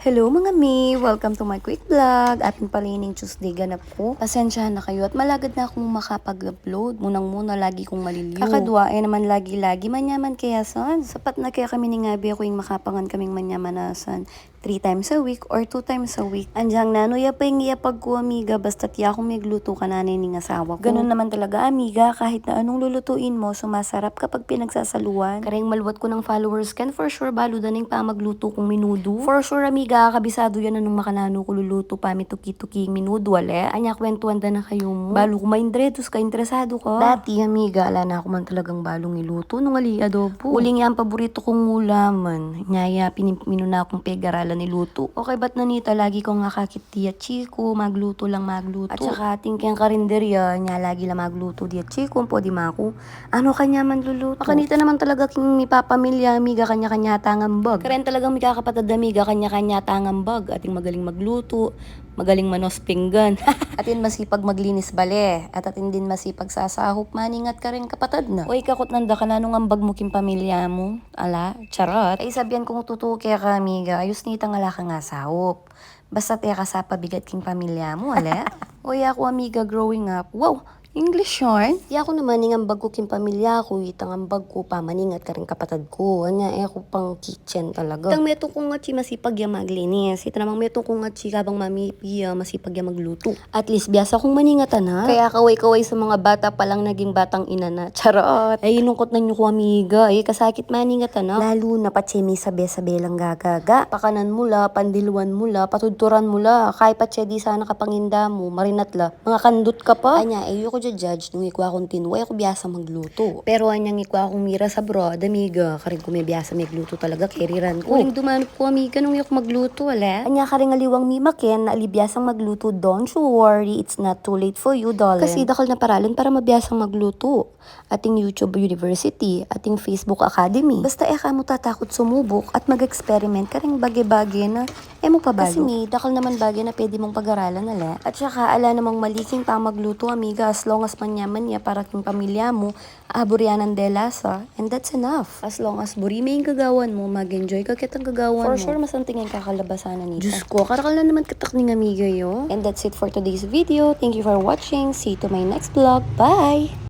Hello mga mi! Welcome to my quick vlog. Ating palining Tuesday ganap ko. Pasensyahan na kayo at malagad na akong makapag-upload. Munang muna lagi kong maliliw. Kakadwa eh naman lagi-lagi manyaman kaya son. Sapat na kaya kami ni Ngabi ako yung makapangan kaming manyamanasan. Three times a week or two times a week. Andyang nanoya pa yung iyapag ko amiga basta tiya akong may gluto ka nanay ni asawa ko. Ganun naman talaga amiga kahit na anong lulutuin mo sumasarap kapag pinagsasaluan. Kareng maluwat ko ng followers can for sure baludan yung pa magluto kong minudo. For sure amiga kabisado yan anong makanano ko luluto pa mi tuki-tuki minudo wale. Anya kwentuhan da na kayo mo. Balo ko maindretos ka interesado ka. Dati amiga ala na ako man talagang balong iluto nung ali adobo. Uling yan paborito kong ulaman. Nyaya pinimino na akong pegaralan niluto. Okay ba't nanita lagi ko nga kakit diya chiko magluto lang magluto. At saka ating kayang karinderya nya lagi lang magluto diya chiko pwede mako. Ano kanya man luluto? Makanita naman talaga king mi papamilya amiga kanya-kanya tangang bag. Karen talagang mi kakapatid amiga kanya-kanya tangang bag. Ating magaling magluto, magaling manos pinggan. atin masipag maglinis bale. At atin din masipag sasahop maningat ka rin kapatid na. Uy, kakot nanda ka na nung ambag mo pamilya mo. Ala, charot. Ay sabihan kong tutuki ka amiga. Ayos nita nga la ka nga sahop. Basta te ka sa pabigat king pamilya mo, ala. Uy, ako amiga growing up. Wow, English yarn? Di ako naman ng ambag ko king pamilya ko, itang ambag ko pa maningat ka rin kapatid ko. Anya, eh ako pang kitchen talaga. Itang meto ko nga chi masipag ya maglinis. Ito namang meto ko nga chi kabang mami ya masipag ya magluto. At least biasa kong maningatan ha. Kaya kaway-kaway sa mga bata pa lang naging batang ina na. Charot. Ay, inungkot na nyo ko amiga. Eh, kasakit maningatan ha. Lalo na pa chemi sabi-sabi lang gagaga. Pakanan mula, pandiluan mula, patudturan mula. Kay pa di sana kapanginda mo, marinat la. Mga kandut ka pa. Anya, eh, ko judge nung ikwa akong tinuwa, ako biyasa magluto. Pero anyang ikwa akong mira sa broad, amiga, karing ko may biyasa magluto talaga, keriran ko. Uling dumanap ko, amiga, nung ako magluto, wala. Anya karing aliwang mimaken na alibiyasang magluto, don't you worry, it's not too late for you, darling. Kasi dakal na paralan para mabiyasang magluto. Ating YouTube University, ating Facebook Academy. Basta eh ka mo tatakot sumubok at mag-experiment ka ring bagi-bagi na eh mo pabalo. Kasi mi, dakal naman bagay na pwede mong pag-aralan nala. At saka, ala namang maliking pa magluto, amiga, as long as manyaman niya para king pamilya mo, aburyanan de lasa, and that's enough. As long as buri may yung gagawan mo, mag-enjoy ka kitang gagawan For mo. sure, masantingin kakalabasan nito. Diyos ko, karakal na naman katak ning amiga yo. And that's it for today's video. Thank you for watching. See you to my next vlog. Bye!